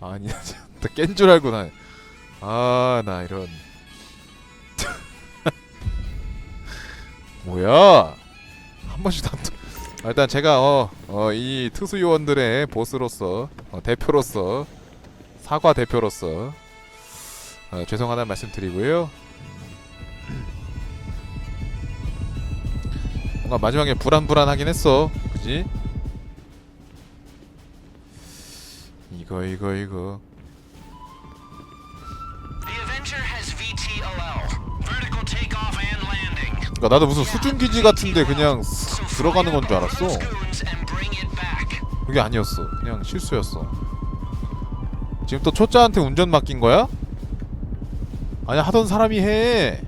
아니 깬줄 알고 나 아 나 이런. 뭐야? 한 번씩 안 또- 아, 일단 제가 어 어이 투수 요원들의 보스로서 어, 대표로서 사과 대표로서 어, 죄송하다는 말씀드리고요. 뭔가 마지막에 불안불안하긴 했어, 그지? 이거 이거 이거. 그러니까 나도 무슨 수중 기지 같은데 그냥 들어가는 건 줄 알았어. 그게 아니었어. 그냥 실수였어. 지금 또 초짜한테 운전 맡긴 거야? 아니 하던 사람이 해.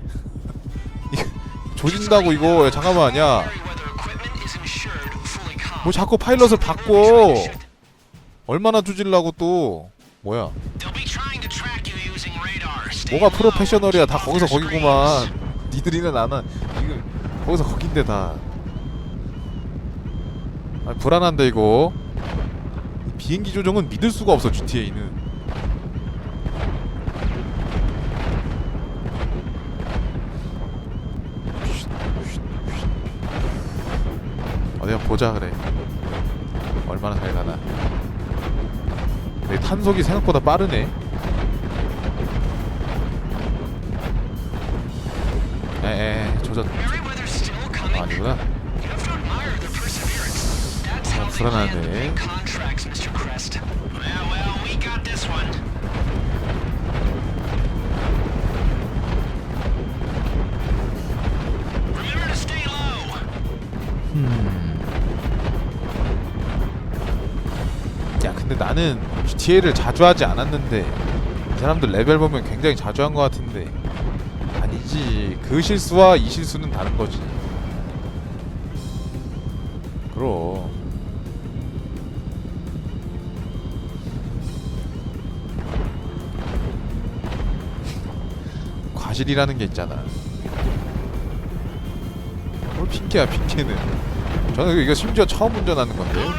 조진다고 이거 야, 잠깐만 야. Weather equipment is insured fully com. 뭐 자꾸 파일럿을 바꿔. 얼마나 조질라고 또 뭐야? 뭐가 프로페셔널이야? 다 거기서 거기구만. 니들이는 안 와. 이거 거기서 거긴데 다. 아 불안한데 이거. 이 비행기 조종은 믿을 수가 없어 GTA는. 어디 한번 보자 그래. 얼마나 잘 가나. 내 탄속이 생각보다 빠르네. 에에 조졌. 아니구나. 불안하네. 나는 GTA를 자주 하지 않았는데 이 사람들 레벨 보면 굉장히 자주 한 것 같은데 아니지. 그 실수와 이 실수는 다른 거지. 그럼. 과실이라는 게 있잖아. 뭘 핑계야 핑계는. 저는 이거 심지어 처음 운전하는 건데 뭐.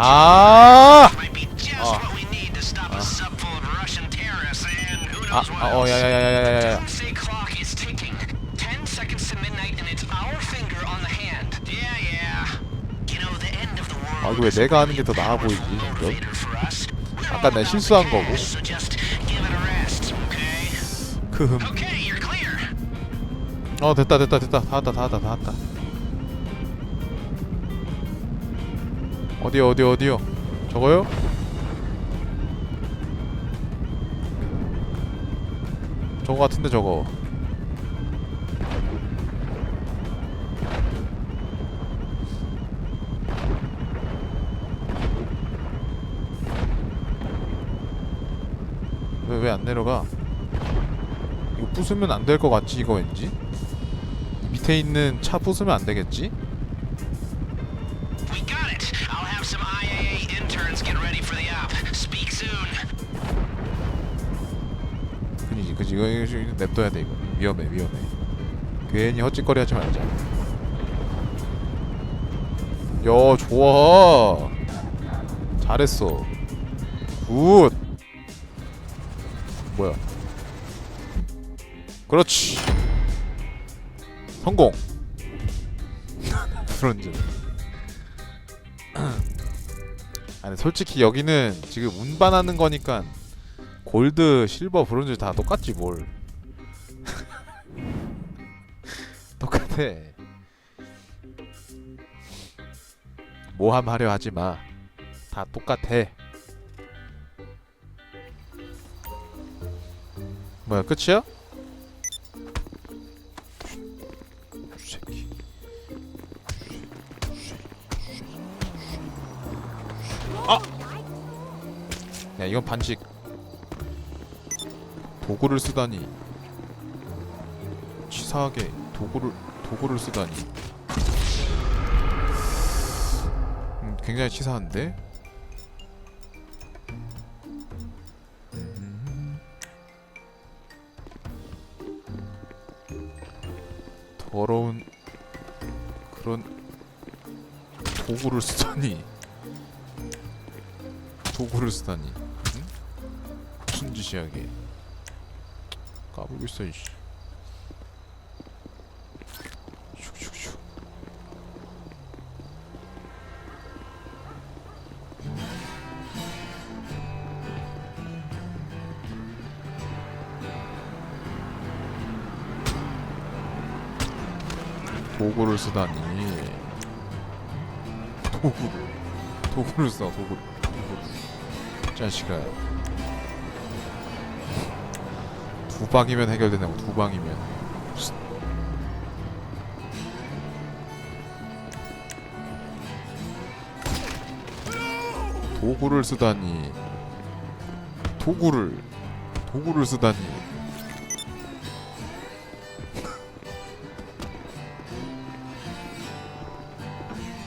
아! Ah. 아, 아, 어, it's our finger on the hand. Yeah, yeah. You know, the end of the world. 아, 이거 왜 내가 하는 게 더 나아 보이지. We're 아까 all 내 about 실수한 거고. 크흠. 어 됐다 됐다 됐다 다 왔다 다 왔다 다 왔다. 어디요 어디 어디요? 저거요? 저거 같은데 저거. 왜 왜 안 내려가? 이거 부수면 안 될 것 같지 이거 왠지? 밑에 있는 차 부수면 안 되겠지? 이거, 이거, 이거 냅둬야 돼 이거. 위험해 위험해. 괜히 헛짓거리 하지 말자. 야 좋아. 잘했어. 굿. 뭐야? 그렇지. 성공. 브론즈 아니 솔직히 여기는 지금 운반하는 거니까 골드, 실버, 브론즈 다 똑같지 뭘. 똑같아. 모함하려 하지 마. 다 똑같아. 뭐야 끝이야? 아! 야 이건 반칙. 도구를 쓰다니 치사하게 도구를 도구를 쓰다니 음, 굉장히 치사한데 음. 더러운 그런 도구를 쓰다니 도구를 쓰다니. 응? 무슨 짓이야 이게? 까불고 있어 이씨. 도구를 쓰다니. 도구를. 도구를 써 도구. 도구. 자식아. 두 방이면 해결되냐고 두 방이면. 쉿. 도구를 쓰다니. 도구를 도구를 쓰다니.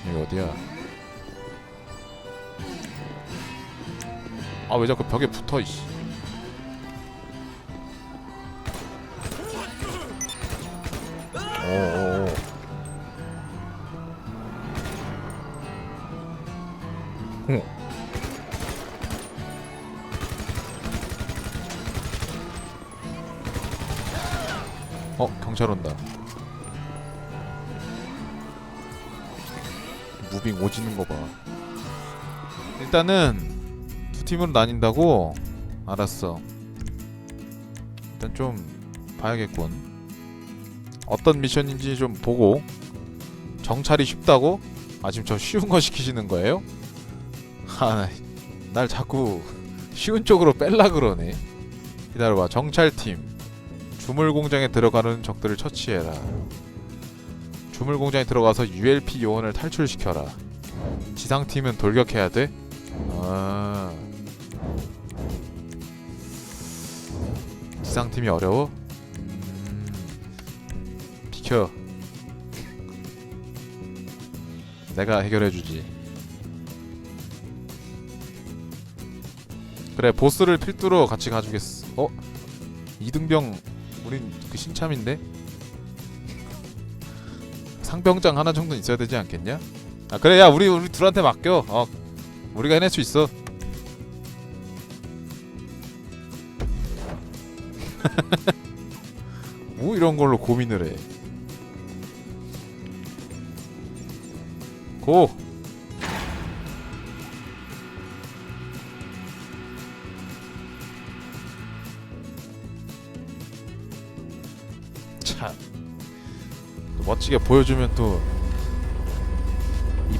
여기 어디야? 아 왜 자꾸 벽에 붙어 이씨. 일단은 두 팀으로 나뉜다고 알았어. 일단 좀 봐야겠군. 어떤 미션인지 좀 보고 정찰이 쉽다고? 아 지금 저 쉬운 거 시키시는 거예요? 아, 날 자꾸 쉬운 쪽으로 뺄라 그러네. 기다려봐. 정찰팀. 주물 공장에 들어가는 적들을 처치해라. 주물 공장에 들어가서 ULP 요원을 탈출시켜라. 지상팀은 돌격해야 돼? 아. 지상팀이 어려워? 음. 비켜. 내가 해결해주지. 그래 보스를 필두로 같이 가주겠어. 어? 이등병 우린 그 신참인데? 상병장 하나 정도 있어야 되지 않겠냐? 아 그래 야 우리 우리 둘한테 맡겨. 어 우리가 해낼 수 있어. 뭐 이런 걸로 고민을 해. 고. 참또 멋지게 보여주면 또이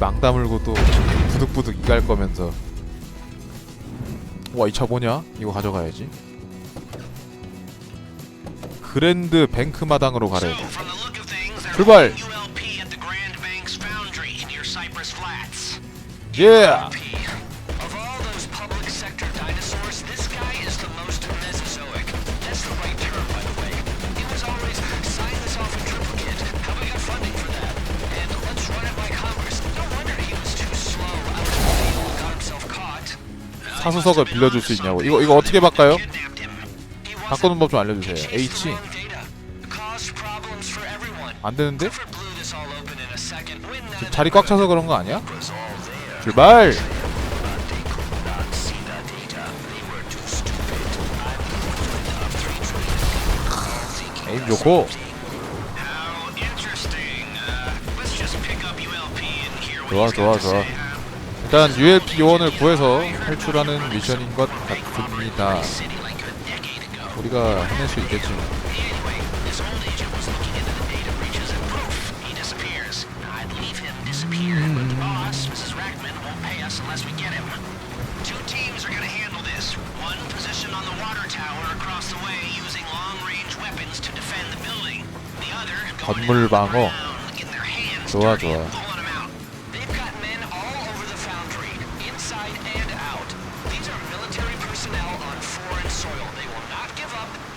망 다물고 또 부득부득 이갈 거면서. 와 이 차 뭐냐? 이거 가져가야지. 그랜드 뱅크 마당으로 가래 출발! ULP at 사수석을 빌려줄 수 있냐고 이거 이거 어떻게 바꿔요? 바꾸는 법 좀 알려주세요 H. 안 되는데? 자리 꽉 차서 그런 거 아니야? 출발! 에임 좋고. Uh, 좋아, 좋아, 좋아. 일단 ULP 요원을 구해서 탈출하는 미션인 것 같습니다. 우리가 해낼 수 있겠지 Anyway, this old agent was looking into the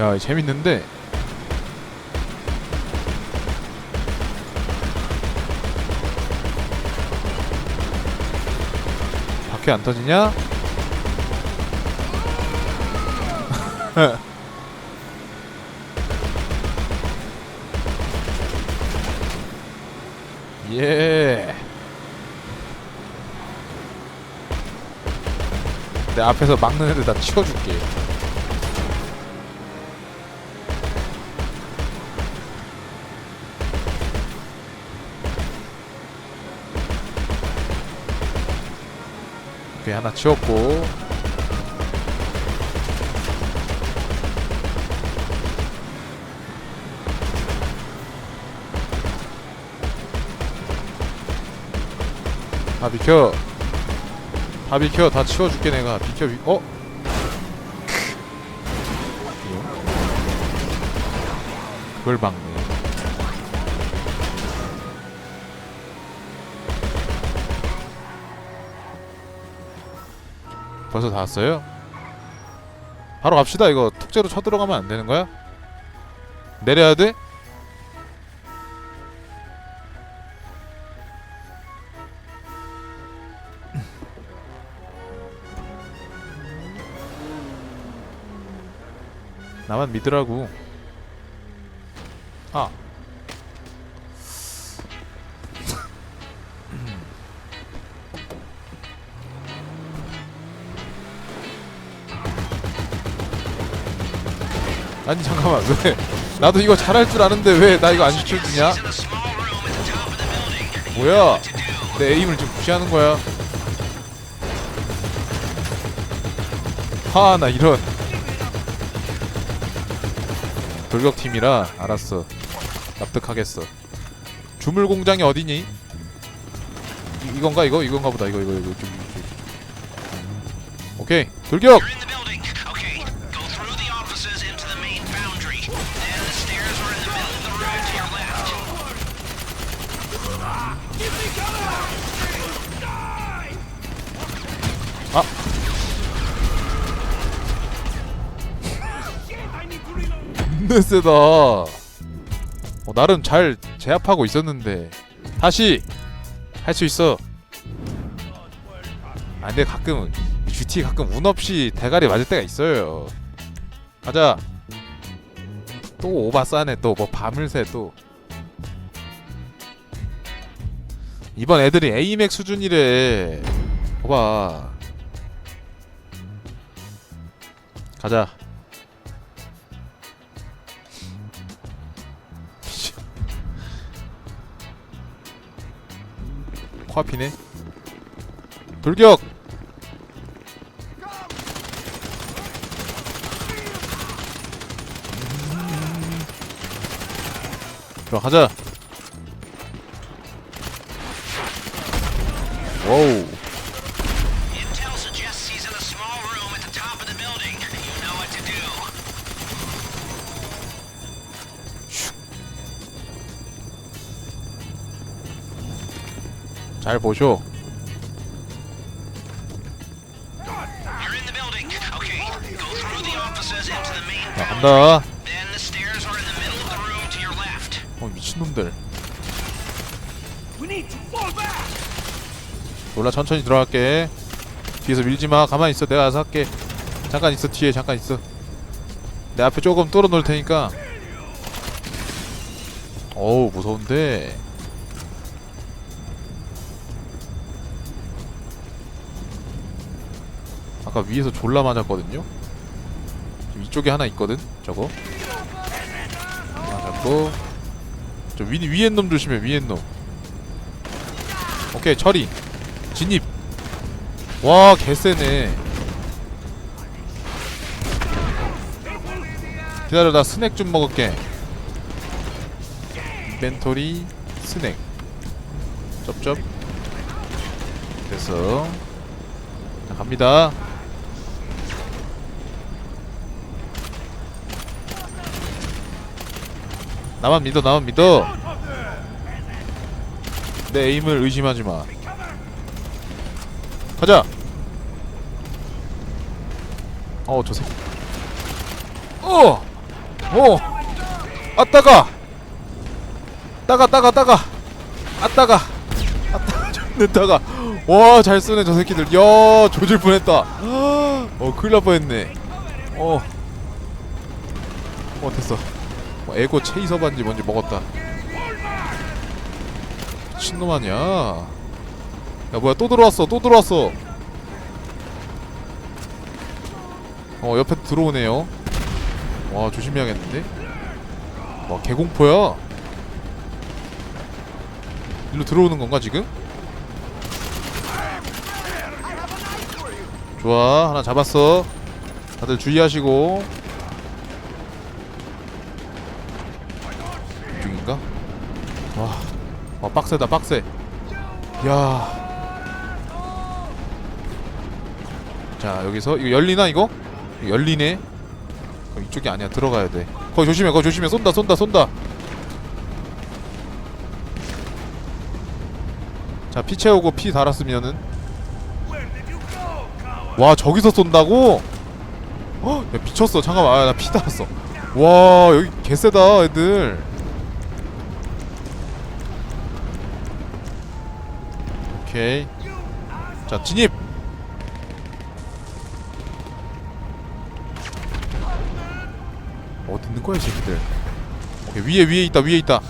야 재밌는데 바퀴 안 터지냐? 예. 내 앞에서 막는 애들 다 치워줄게. 오케이 하나 치웠고. 다 비켜. 다 비켜. 다 치워줄게 내가. 비켜 비... 어? 그걸 막네 벌써 다 왔어요? 바로 갑시다 이거 툭제로 쳐들어가면 안 되는 거야? 내려야 돼? 나만 믿으라고 아 아니 잠깐만 왜? 나도 이거 잘할 줄 아는데 왜 나 이거 안 시켜주냐. 뭐야? 내 에임을 좀 무시하는 거야. 하 나 이런. 돌격팀이라 알았어. 납득하겠어. 주물 공장이 어디니? 이, 이건가 이거? 이건가 보다. 이거 이거 이거 좀, 좀. 오케이 돌격 존나 세다. 어, 나름 잘 제압하고 있었는데. 다시 할 수 있어. 아 근데 가끔 이 GT 가끔 운 없이 대가리 맞을 때가 있어요. 가자. 또 오바 싸네 또. 뭐 밤을 새또. 이번 애들이 에이맥 수준이래. 봐봐. 가자 코앞이네. 돌격! 들어가자! 와우 room. To your left. 어 미친놈들! 놀라 천천히 들어갈게. 뒤에서 밀지 마. 가만히 있어. 내가 알아서 할게. 잠깐 있어. 뒤에 잠깐 있어. 내 앞에 조금 뚫어 놓을 테니까. 어우 무서운데 아까 위에서 졸라 맞았거든요? 지금 이쪽에 하나 있거든? 저거? 맞았고. 저 위, 위에 놈 조심해 위에 놈. 오케이 처리. 진입. 와 개쎄네. 기다려 나 스낵 좀 먹을게. 인벤토리 스낵. 쩝쩝. 됐어. 자 갑니다 나만 믿어 나만 믿어 내 에임을 의심하지 마 가자. 어, 저 새끼. 어! 오! 아 따가! 따가 따가 따가! 아 따가! 아 따가 존내 따가! 와잘 쏘네 저 새끼들 야 조질 뻔했다 어 큰일 날 뻔했네 어. 어 됐어 어, 에고 체이서 반지 뭔지 먹었다. 신놈 아니야. 야 뭐야 또 들어왔어 또 들어왔어. 어 옆에 들어오네요. 와 조심해야겠는데? 와 개공포야. 일로 들어오는 건가 지금? 좋아 하나 잡았어. 다들 주의하시고 이쪽인가? 와, 와 빡세다 빡세 야. 자 여기서 이거 열리나 이거? 열리네 어, 이쪽이 아니야 들어가야 돼 거기 조심해 거기 조심해 쏜다 쏜다 쏜다 자 피 채우고 피 달았으면은? 와 저기서 쏜다고? 헉, 야 미쳤어 잠깐만 아, 나 피 달았어 와 여기 개쎄다 애들 오케이. 자 진입. 어디 있는 거야 이 새끼들. 오케이 위에 위에 있다 위에 있다.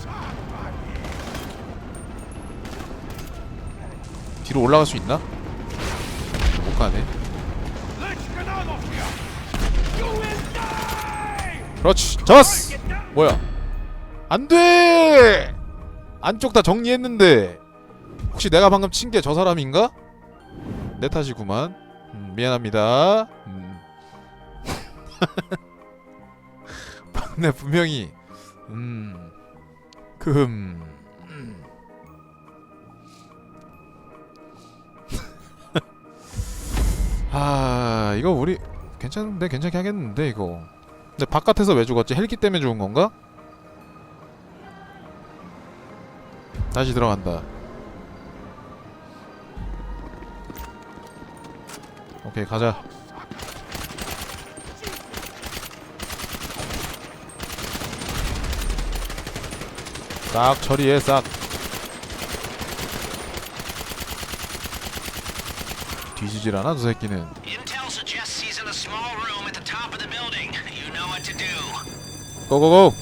뒤로 올라갈 수 있나? 못 가네! 그렇지 잡았어! 뭐야? 안돼! 안쪽 다 정리했는데 혹시 내가 방금 친 게 저 사람인가? 내 탓이구만 음, 미안합니다 음. 내 분명히 음 금. 음. 아 이거 우리 괜찮은데 괜찮게 하겠는데 이거 근데 바깥에서 왜 죽었지? 헬기 때문에 죽은 건가? 다시 들어간다. 오케이 가자. 싹 처리해 싹. 뒤지질 않아 저 새끼는. 고고고.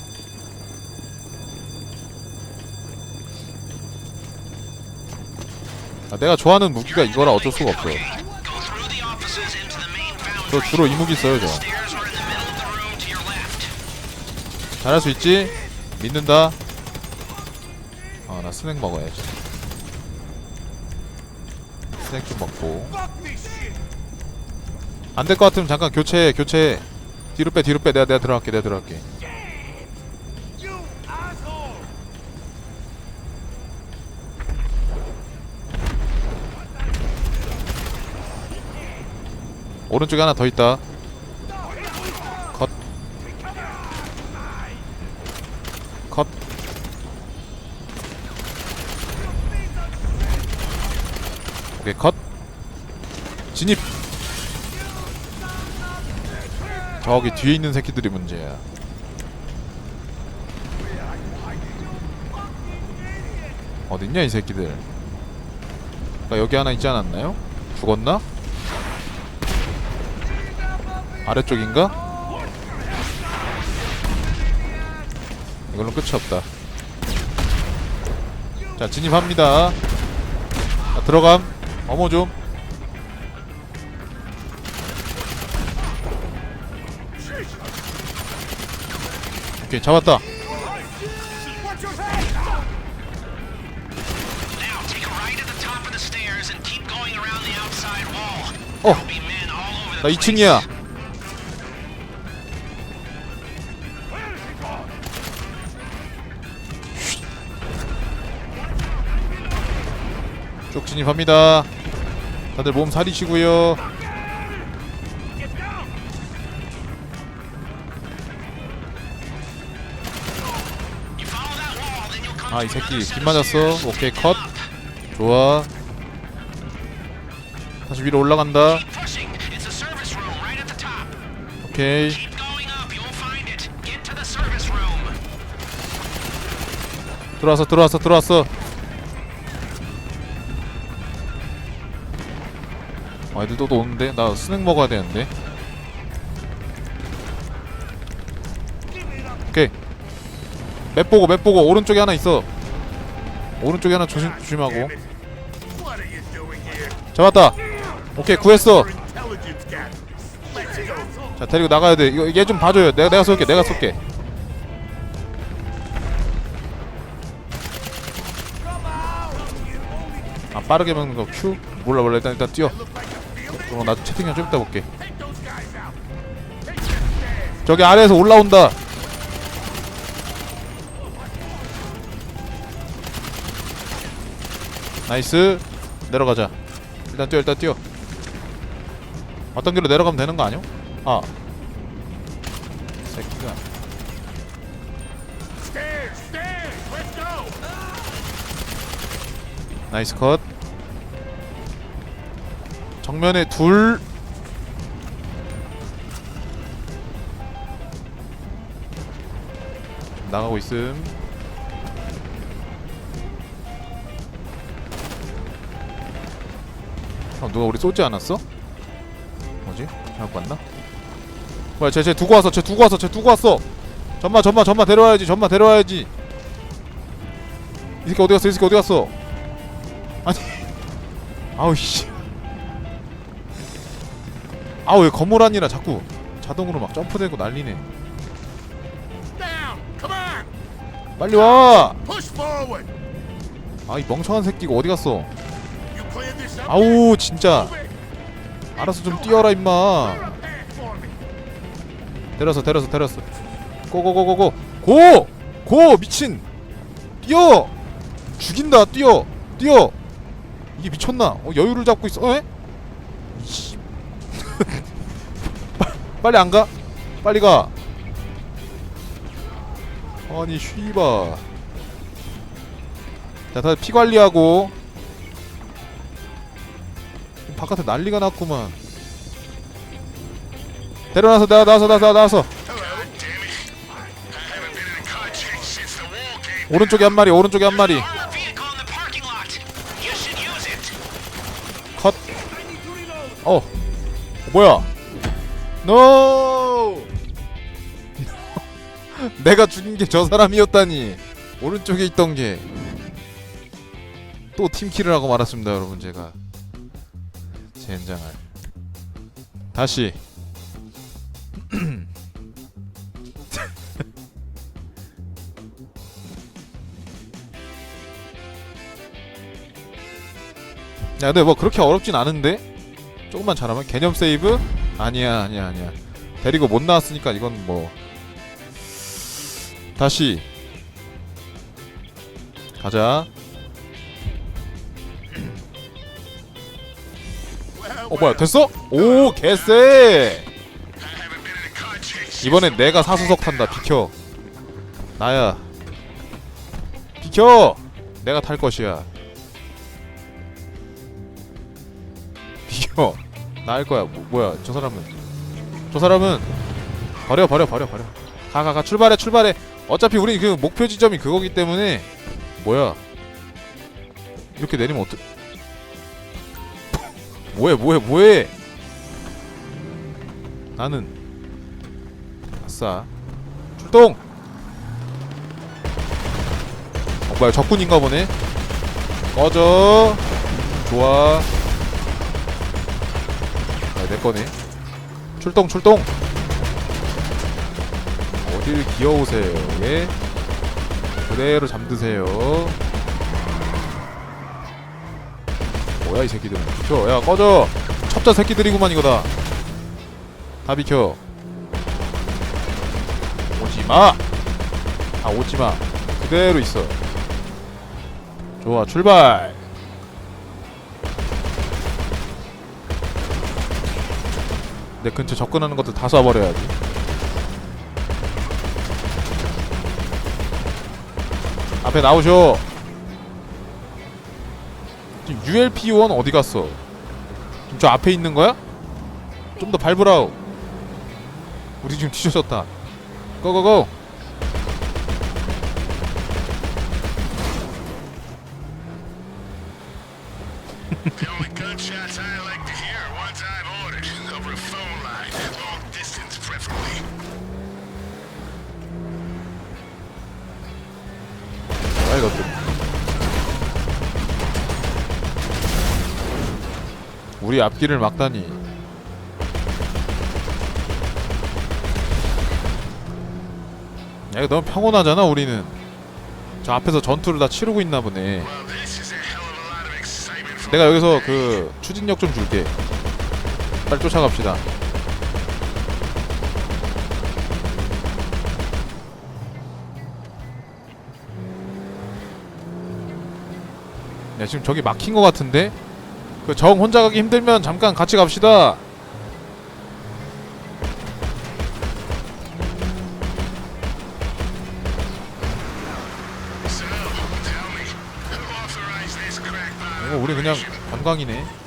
아, 내가 좋아하는 무기가 이거라 어쩔 수가 없어. 저. 주로 이 무기 써요 저. 잘할 수 있지? 믿는다. 아, 나 스낵 먹어야지. 스낵 좀 먹고. 안 될 것 같으면 잠깐 교체해, 교체해. 뒤로 빼, 뒤로 빼. 내가 내가 들어갈게, 내가 들어갈게. 오른쪽에 하나 더 있다. 컷. 컷. 오케이, 컷. 진입. 저기 뒤에 있는 새끼들이 문제야. 어딨냐 이 새끼들. 아, 여기 하나 있지 않았나요? 죽었나? 아래쪽인가? 이걸로 끝이 없다. 자 진입합니다. 자, 들어감. 어머 좀. 오케이 잡았다. Now take a 쭉 진입합니다. 다들 몸 사리시고요. 아 이 새끼 빗 맞았어. 오케이 컷. 좋아. 다시 위로 올라간다. 오케이. 들어왔어 들어왔어 들어왔어. 아 애들 또 오는데? 나 스낵 먹어야 되는데. 오케이. 맵 보고 맵 보고. 오른쪽에 하나 있어. 오른쪽에 하나 조심 조심하고? 잡았다. 오케이 구했어. 자 데리고 나가야 돼. 이거 얘 좀 봐줘요. 내가 내가 쏠게 내가 쏠게. 아 빠르게 먹는 거. Q 몰라 몰라. 일단 일단 뛰어 어, 나 채팅창 좀 이따 볼게. 저기 아래에서 올라온다 나이스 내려가자 일단 뛰어 일단 뛰어 어떤 길로 내려가면 되는 거 아니야? 아 새끼가. 나이스 컷 정면에 둘. 나가고 있음. 아 누가 우리 쏘지 않았어? 뭐지? 잘못 봤나? 뭐야 쟤쟤 두고 왔어 쟤 두고 왔어 쟤 두고 왔어. 전마 전마 전마 데려와야지 전마 데려와야지. 이 새끼 어디 갔어 이 새끼 어디 갔어? 아니. 아우 씨 아우 왜 건물 아니라 자꾸 자동으로 막 점프되고 난리네. 빨리 와! 아 이 멍청한 새끼가 어디 갔어. 아우 진짜. 알아서 좀 뛰어라 임마. 데려서 데려서 데려서 고고고고고 고! 고! 미친 뛰어! 죽인다 뛰어 뛰어 이게 미쳤나 어, 여유를 잡고 있어 어? 에? 이씨. 빠- 빨리 안 가? 빨리 가 아니 쉬바 자 다들 피 관리하고 바깥에 난리가 났구만 데려놔서 나 the wall came. 오른쪽에 한 마리 오른쪽에 한 마리. 컷. 어. 뭐야? 노. 내가 죽인 게 저 사람이었다니. 오른쪽에 있던 게. 또 팀킬을 하고 말았습니다, 여러분 제가. 젠장할. 다시. 야, 근데 뭐 그렇게 어렵진 않은데? 조금만 잘하면 개념 세이브? 아니야, 아니야, 아니야. 데리고 못 나왔으니까 이건 뭐 다시 가자. 어 뭐야 됐어? 오 개쎄. 이번엔 내가 사수석 탄다. 비켜. 나야. 비켜. 내가 탈 것이야. 비켜. 나할 거야. 뭐, 뭐야? 저 사람은. 저 사람은 버려 버려 버려 버려. 가 가 가 출발해 출발해. 어차피 우리 그 목표 지점이 그거기 때문에 뭐야? 이렇게 내리면 어떡? 뭐해 뭐해 뭐해? 나는 아싸 출동! 어 뭐야 적군인가 보네 꺼져 좋아 아, 내 거네. 출동 출동! 어딜 귀여우세요 예? 그대로 잠드세요. 뭐야 이 새끼들은. 비켜. 야 꺼져! 첩자 새끼들이구만 이거다. 다 비켜. 오지마! 아 오지마. 그대로 있어. 좋아 출발 내 근처 접근하는 것도 다 쏴버려야지. 앞에 나오쇼 지금 ULP1 어디 갔어? 지금 저 앞에 있는 거야? 좀 더 밟으라우 우리 지금 뒤져졌다. 고고고 우리 앞길을 막다니. 야, 이거 너무 평온하잖아, 우리는. 저 앞에서 전투를 다 치르고 있나 보네. Well, this is a hell of a lot of excitement for 내가 여기서 그 추진력 좀 줄게. 빨리 쫓아갑시다. 야, 지금 저기 막힌 것 같은데? 그 정 혼자 가기 힘들면 잠깐 같이 갑시다. 이거 우리 그냥? 관광이네.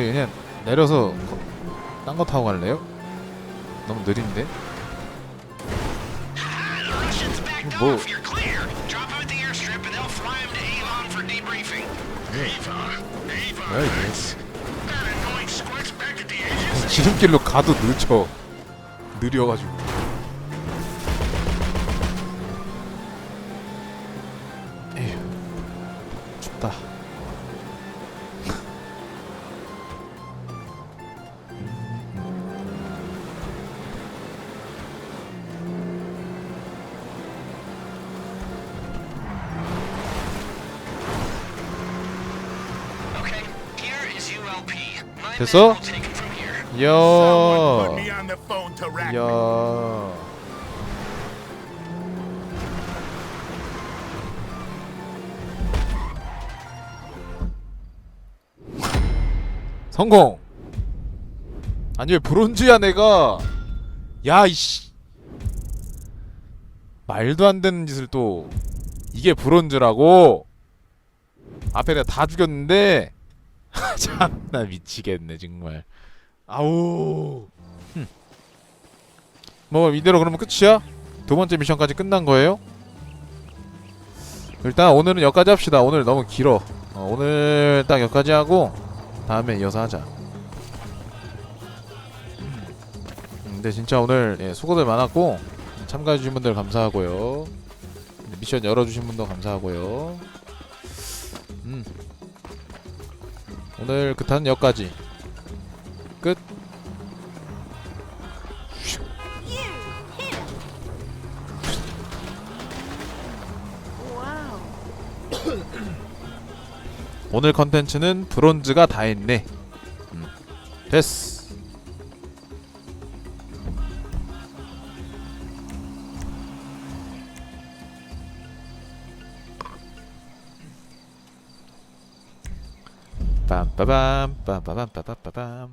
우리 그냥 내려서 딴 거 타고 갈래요? 너무 느린데? Avon. 뭐야 이게? 지름길로 가도 늦죠. 느려가지고. 에휴, 춥다. Put 이야. 이야. 성공. 아니 왜 브론즈야 내가? 야 이씨. 말도 안 되는 짓을 또 이게 브론즈라고? 앞에 내가 다 죽였는데 참 나 미치겠네 정말. 아우. 흠. 뭐 이대로 그러면 끝이야? 두 번째 미션까지 끝난 거예요? 일단 오늘은 여기까지 합시다. 오늘 너무 길어. 어, 오늘 딱 여기까지 하고 다음에 이어서 하자. 음, 근데 진짜 오늘 예, 수고들 많았고 참가해주신 분들 감사하고요. 미션 열어주신 분도 감사하고요. 음. 오늘 그탄 여기까지. 끝. 오늘 컨텐츠는 브론즈가 다 했네. 음. 됐어. 빰빠밤 빰빠밤 빠빠빰